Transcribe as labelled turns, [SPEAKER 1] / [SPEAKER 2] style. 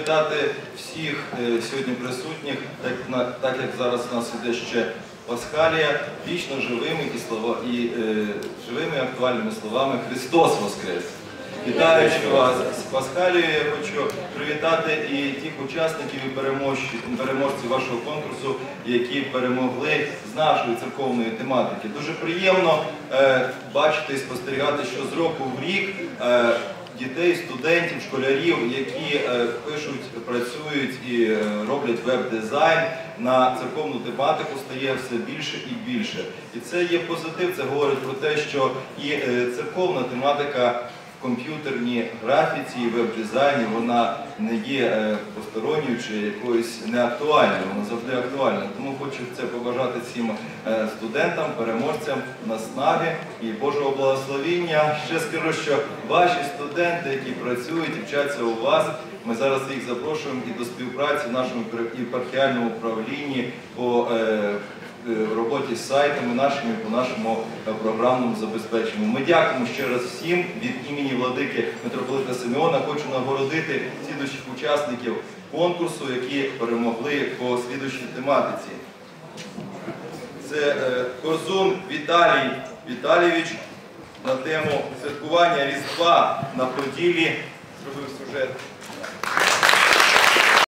[SPEAKER 1] Вітати всіх е, сьогодні присутніх, так, як зараз у нас іде ще Пасхалія, вічно живими і, і е, живими актуальними словами Христос Воскрес! Вітаючи вас з Пасхалією, я хочу привітати і тих учасників і переможців, вашого конкурсу, які перемогли з нашої церковної тематики. Дуже приємно е, бачити і спостерігати, що з року в рік. Е, дітей, студентів, школярів, які е, пишуть, працюють і роблять веб-дизайн на церковну тематику стає все більше і більше. І це є позитив, це говорить про те, що і церковна тематика комп'ютерній графіці і веб-дизайні вона не є е, посторонньою чи якоюсь неактуальною, вона завжди актуальна. Тому хочу це побажати всім е, студентам, переможцям наснаги і Божого благословіння. Ще скажу, що ваші студенти, які працюють і вчаться у вас, ми зараз їх запрошуємо і до співпраці в нашому єпархіальному управлінні по е, роботі з сайтами нашими по нашому програмному забезпеченню. Ми дякуємо ще раз всім від імені владики митрополита Симеона. Хочу нагородити слідуючих учасників конкурсу, які перемогли по слідуючій тематиці. Це е, Корзун Віталій Віталійович на тему святкування Різдва на Поділі. Зробив сюжет